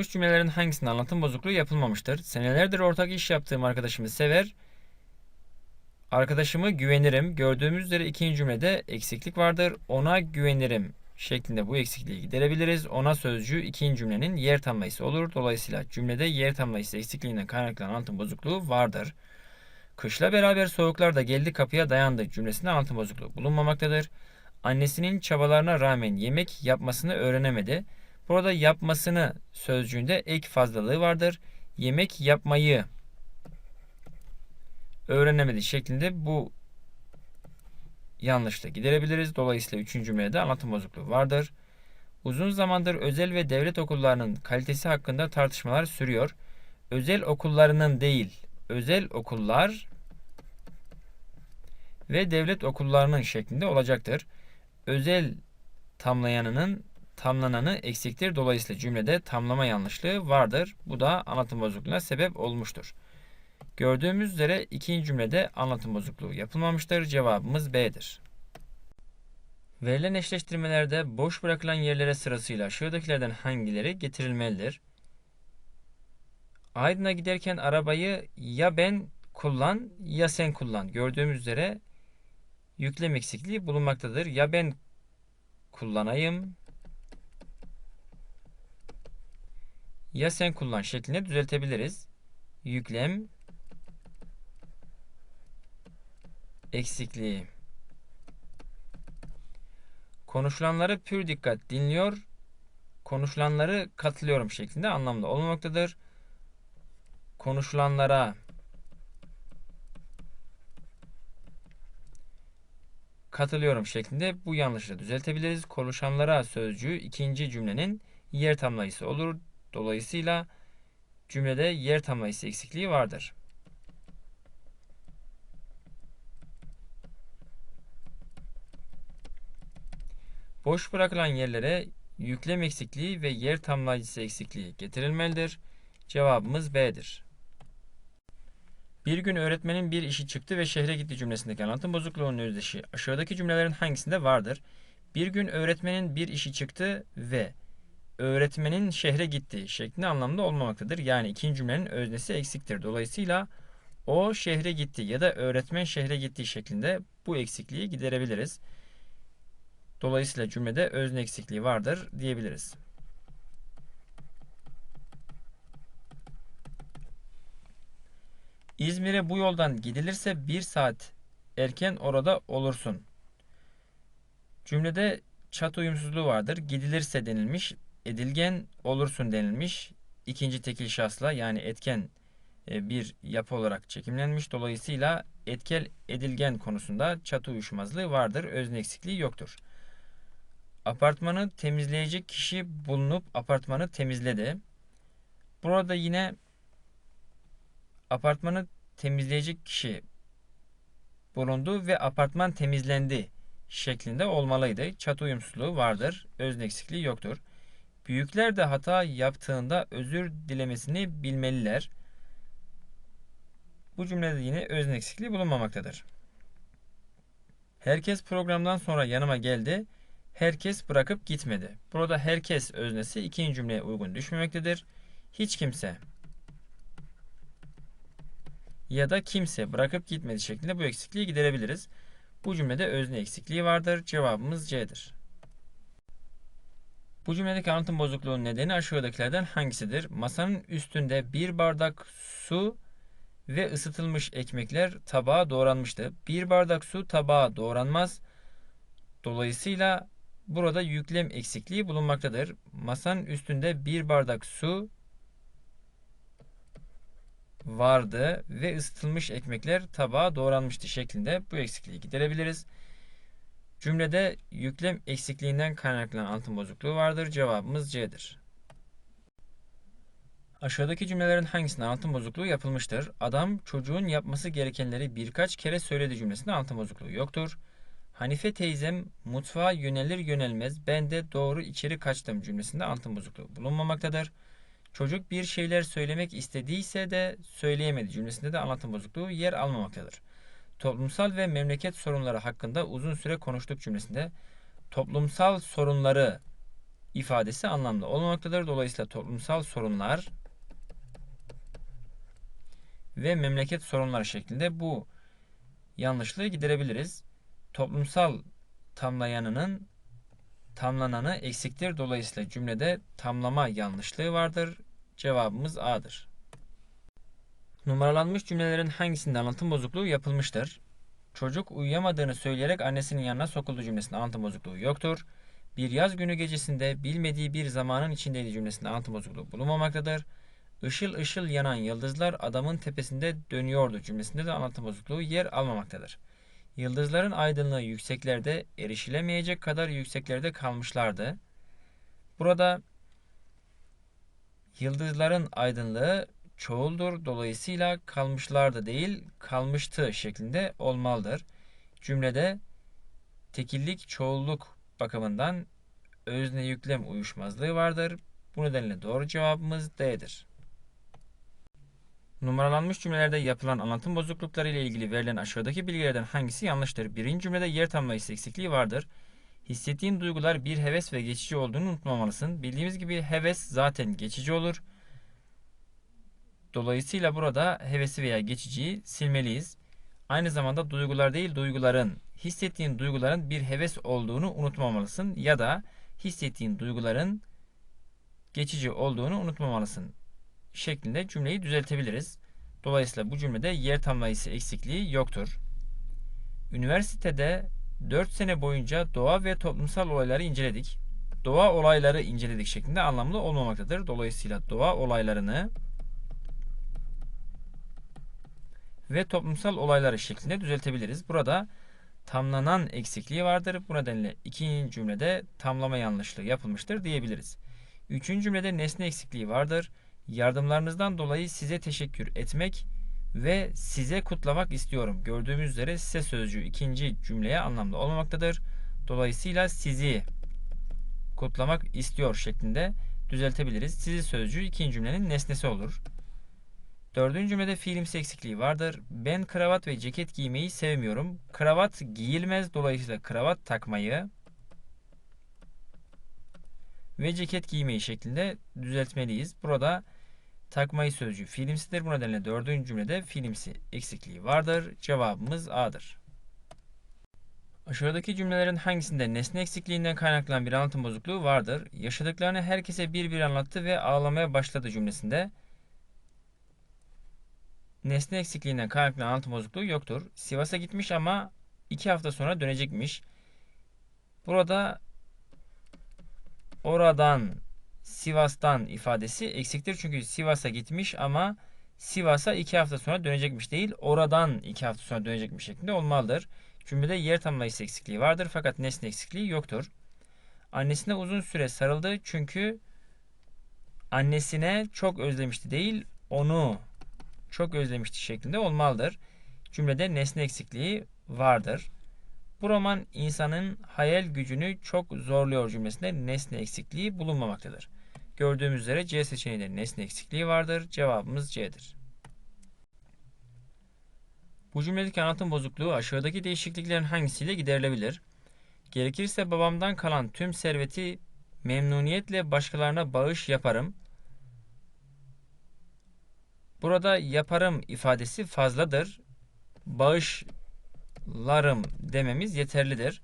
Aşağıdaki cümlelerin hangisinde anlatım bozukluğu yapılmamıştır? Senelerdir ortak iş yaptığım arkadaşımı sever. Arkadaşımı güvenirim. Gördüğümüz üzere ikinci cümlede eksiklik vardır. Ona güvenirim şeklinde bu eksikliği giderebiliriz. Ona sözcüğü ikinci cümlenin yer tamlayısı olur. Dolayısıyla cümlede yer tamlayısı eksikliğinden kaynaklanan anlatım bozukluğu vardır. Kışla beraber soğuklar da geldi kapıya dayandı cümlesinde anlatım bozukluğu bulunmamaktadır. Annesinin çabalarına rağmen yemek yapmasını öğrenemedi. Burada yapmasını sözcüğünde ek fazlalığı vardır. Yemek yapmayı öğrenemedi şeklinde bu yanlışla giderebiliriz. Dolayısıyla üçüncü cümlede anlatım bozukluğu vardır. Uzun zamandır özel ve devlet okullarının kalitesi hakkında tartışmalar sürüyor. Özel okullarının değil, özel okullar ve devlet okullarının şeklinde olacaktır. Özel tamlayanının tamlananı eksiktir. Dolayısıyla cümlede tamlama yanlışlığı vardır. Bu da anlatım bozukluğuna sebep olmuştur. Gördüğümüz üzere ikinci cümlede anlatım bozukluğu yapılmamıştır. Cevabımız B'dir. Verilen eşleştirmelerde boş bırakılan yerlere sırasıyla aşağıdakilerden hangileri getirilmelidir? Aydın'a giderken arabayı ya ben kullan ya sen kullan. Gördüğümüz üzere yüklem eksikliği bulunmaktadır. Ya ben kullanayım ya sen kullan şeklinde düzeltebiliriz. Yüklem eksikliği. Konuşulanları pür dikkat dinliyor, konuşulanları katılıyorum şeklinde anlamda olmamaktadır. Konuşulanlara katılıyorum şeklinde bu yanlışı düzeltebiliriz. Konuşanlara sözcüğü ikinci cümlenin yer tamlayısı olur. Dolayısıyla cümlede yer tamlayısı eksikliği vardır. Boş bırakılan yerlere yüklem eksikliği ve yer tamlayıcısı eksikliği getirilmelidir. Cevabımız B'dir. Bir gün öğretmenin bir işi çıktı ve şehre gitti cümlesindeki anlatım bozukluğunun özdeşi aşağıdaki cümlelerin hangisinde vardır? Bir gün öğretmenin bir işi çıktı ve öğretmenin şehre gitti şeklinde anlamda olmamaktadır. Yani ikinci cümlenin öznesi eksiktir. Dolayısıyla o şehre gitti ya da öğretmen şehre gitti şeklinde bu eksikliği giderebiliriz. Dolayısıyla cümlede özne eksikliği vardır diyebiliriz. İzmir'e bu yoldan gidilirse bir saat erken orada olursun. Cümlede çat uyumsuzluğu vardır. Gidilirse denilmiş, edilgen olursun denilmiş. İkinci tekil şahsla yani etken e, bir yapı olarak çekimlenmiş. Dolayısıyla etkel edilgen konusunda çatı uyuşmazlığı vardır. Özne eksikliği yoktur. Apartmanı temizleyecek kişi bulunup apartmanı temizledi. Burada yine apartmanı temizleyecek kişi bulundu ve apartman temizlendi şeklinde olmalıydı. Çatı uyumsuzluğu vardır. Özne eksikliği yoktur. Büyükler de hata yaptığında özür dilemesini bilmeliler. Bu cümlede yine özne eksikliği bulunmamaktadır. Herkes programdan sonra yanıma geldi. Herkes bırakıp gitmedi. Burada herkes öznesi ikinci cümleye uygun düşmemektedir. Hiç kimse ya da kimse bırakıp gitmedi şeklinde bu eksikliği giderebiliriz. Bu cümlede özne eksikliği vardır. Cevabımız C'dir. Bu cümledeki anlatım bozukluğunun nedeni aşağıdakilerden hangisidir? Masanın üstünde bir bardak su ve ısıtılmış ekmekler tabağa doğranmıştı. Bir bardak su tabağa doğranmaz. Dolayısıyla burada yüklem eksikliği bulunmaktadır. Masanın üstünde bir bardak su vardı ve ısıtılmış ekmekler tabağa doğranmıştı şeklinde bu eksikliği giderebiliriz. Cümlede yüklem eksikliğinden kaynaklanan anlatım bozukluğu vardır. Cevabımız C'dir. Aşağıdaki cümlelerin hangisinde anlatım bozukluğu yapılmıştır? Adam çocuğun yapması gerekenleri birkaç kere söyledi cümlesinde anlatım bozukluğu yoktur. Hanife teyzem mutfağa yönelir yönelmez ben de doğru içeri kaçtım cümlesinde anlatım bozukluğu bulunmamaktadır. Çocuk bir şeyler söylemek istediyse de söyleyemedi cümlesinde de anlatım bozukluğu yer almamaktadır. Toplumsal ve memleket sorunları hakkında uzun süre konuştuk cümlesinde toplumsal sorunları ifadesi anlamlı olmamaktadır. Dolayısıyla toplumsal sorunlar ve memleket sorunları şeklinde bu yanlışlığı giderebiliriz. Toplumsal tamlayanının tamlananı eksiktir. Dolayısıyla cümlede tamlama yanlışlığı vardır. Cevabımız A'dır. Numaralanmış cümlelerin hangisinde anlatım bozukluğu yapılmıştır? Çocuk uyuyamadığını söyleyerek annesinin yanına sokuldu cümlesinde anlatım bozukluğu yoktur. Bir yaz günü gecesinde bilmediği bir zamanın içindeydi cümlesinde anlatım bozukluğu bulunmamaktadır. Işıl ışıl yanan yıldızlar adamın tepesinde dönüyordu cümlesinde de anlatım bozukluğu yer almamaktadır. Yıldızların aydınlığı yükseklerde erişilemeyecek kadar yükseklerde kalmışlardı. Burada yıldızların aydınlığı çoğuldur. Dolayısıyla kalmışlardı değil, kalmıştı şeklinde olmalıdır. Cümlede tekillik, çoğulluk bakımından özne yüklem uyuşmazlığı vardır. Bu nedenle doğru cevabımız D'dir. Numaralanmış cümlelerde yapılan anlatım bozuklukları ile ilgili verilen aşağıdaki bilgilerden hangisi yanlıştır? Birinci cümlede yer tamlayıcısı eksikliği vardır. Hissettiğin duygular bir heves ve geçici olduğunu unutmamalısın. Bildiğimiz gibi heves zaten geçici olur. Dolayısıyla burada hevesi veya geçiciyi silmeliyiz. Aynı zamanda duygular değil duyguların, hissettiğin duyguların bir heves olduğunu unutmamalısın ya da hissettiğin duyguların geçici olduğunu unutmamalısın şeklinde cümleyi düzeltebiliriz. Dolayısıyla bu cümlede yer tamlayıcısı eksikliği yoktur. Üniversitede 4 sene boyunca doğa ve toplumsal olayları inceledik. Doğa olayları inceledik şeklinde anlamlı olmamaktadır. Dolayısıyla doğa olaylarını ve toplumsal olayları şeklinde düzeltebiliriz. Burada tamlanan eksikliği vardır. Bu nedenle ikinci cümlede tamlama yanlışlığı yapılmıştır diyebiliriz. Üçüncü cümlede nesne eksikliği vardır. Yardımlarınızdan dolayı size teşekkür etmek ve size kutlamak istiyorum. Gördüğümüz üzere size sözcüğü ikinci cümleye anlamlı olmamaktadır. Dolayısıyla sizi kutlamak istiyor şeklinde düzeltebiliriz. Sizi sözcüğü ikinci cümlenin nesnesi olur. Dördüncü cümlede fiilimsi eksikliği vardır. Ben kravat ve ceket giymeyi sevmiyorum. Kravat giyilmez. Dolayısıyla kravat takmayı ve ceket giymeyi şeklinde düzeltmeliyiz. Burada takmayı sözcüğü fiilimsidir. Bu nedenle dördüncü cümlede fiilimsi eksikliği vardır. Cevabımız A'dır. Aşağıdaki cümlelerin hangisinde nesne eksikliğinden kaynaklanan bir anlatım bozukluğu vardır? Yaşadıklarını herkese bir bir anlattı ve ağlamaya başladı cümlesinde nesne eksikliğinden kaynaklanan anlatım bozukluğu yoktur. Sivas'a gitmiş ama iki hafta sonra dönecekmiş. Burada oradan Sivas'tan ifadesi eksiktir. Çünkü Sivas'a gitmiş ama Sivas'a iki hafta sonra dönecekmiş değil. Oradan iki hafta sonra dönecekmiş şeklinde olmalıdır. Cümlede yer tamlayıcısı eksikliği vardır fakat nesne eksikliği yoktur. Annesine uzun süre sarıldı çünkü annesine çok özlemişti değil, onu çok özlemişti şeklinde olmalıdır. Cümlede nesne eksikliği vardır. Bu roman insanın hayal gücünü çok zorluyor cümlesinde nesne eksikliği bulunmamaktadır. Gördüğümüz üzere C seçeneğinde nesne eksikliği vardır. Cevabımız C'dir. Bu cümledeki anlatım bozukluğu aşağıdaki değişikliklerin hangisiyle giderilebilir? Gerekirse babamdan kalan tüm serveti memnuniyetle başkalarına bağış yaparım. Burada yaparım ifadesi fazladır. Bağışlarım dememiz yeterlidir.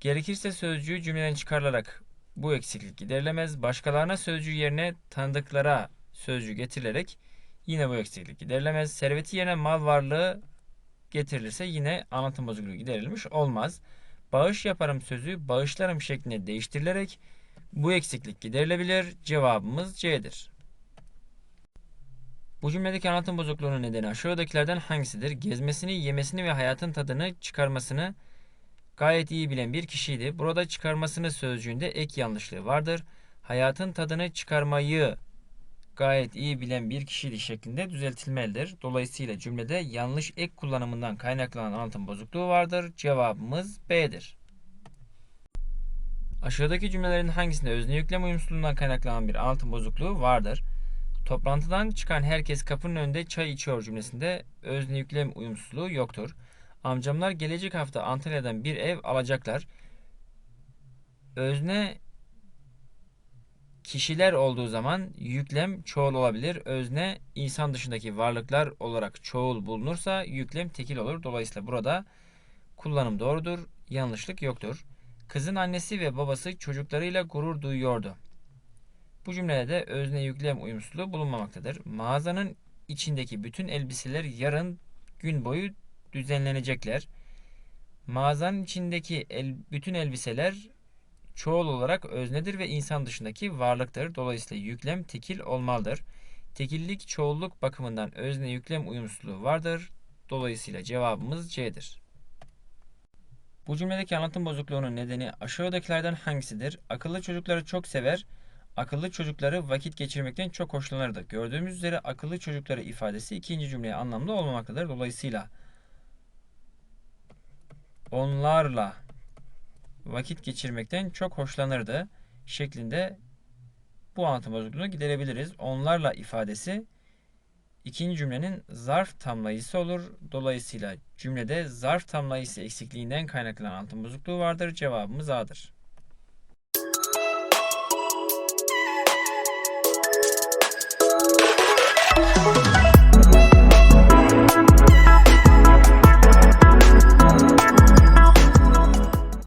Gerekirse sözcüğü cümleden çıkarılarak bu eksiklik giderilemez. Başkalarına sözcüğü yerine tanıdıklara sözcüğü getirilerek yine bu eksiklik giderilemez. Serveti yerine mal varlığı getirilirse yine anlatım bozukluğu giderilmiş olmaz. Bağış yaparım sözü bağışlarım şeklinde değiştirilerek bu eksiklik giderilebilir. Cevabımız C'dir. Bu cümledeki anlatım bozukluğunun nedeni aşağıdakilerden hangisidir? Gezmesini, yemesini ve hayatın tadını çıkarmasını gayet iyi bilen bir kişiydi. Burada çıkarmasını sözcüğünde ek yanlışlığı vardır. Hayatın tadını çıkarmayı gayet iyi bilen bir kişiydi şeklinde düzeltilmelidir. Dolayısıyla cümlede yanlış ek kullanımından kaynaklanan anlatım bozukluğu vardır. Cevabımız B'dir. Aşağıdaki cümlelerin hangisinde özne yüklem uyumsuzluğundan kaynaklanan bir anlatım bozukluğu vardır? Toplantıdan çıkan herkes kapının önünde çay içiyor cümlesinde özne yüklem uyumsuzluğu yoktur. Amcamlar gelecek hafta Antalya'dan bir ev alacaklar. Özne kişiler olduğu zaman yüklem çoğul olabilir. Özne insan dışındaki varlıklar olarak çoğul bulunursa yüklem tekil olur. Dolayısıyla burada kullanım doğrudur. Yanlışlık yoktur. Kızın annesi ve babası çocuklarıyla gurur duyuyordu. Bu cümlede de özne yüklem uyumsuzluğu bulunmamaktadır. Mağazanın içindeki bütün elbiseler yarın gün boyu düzenlenecekler. Mağazanın içindeki el, bütün elbiseler çoğul olarak öznedir ve insan dışındaki varlıktır. Dolayısıyla yüklem tekil olmalıdır. Tekillik çoğulluk bakımından özne yüklem uyumsuzluğu vardır. Dolayısıyla cevabımız C'dir. Bu cümledeki anlatım bozukluğunun nedeni aşağıdakilerden hangisidir? Akıllı çocukları çok sever. Akıllı çocukları vakit geçirmekten çok hoşlanırdı. Gördüğümüz üzere akıllı çocukları ifadesi ikinci cümleye anlamlı olmamaktadır. Dolayısıyla onlarla vakit geçirmekten çok hoşlanırdı şeklinde bu anlatım bozukluğunu giderebiliriz. Onlarla ifadesi ikinci cümlenin zarf tamlayıcısı olur. Dolayısıyla cümlede zarf tamlayıcısı eksikliğinden kaynaklanan anlatım bozukluğu vardır. Cevabımız A'dır. Thank.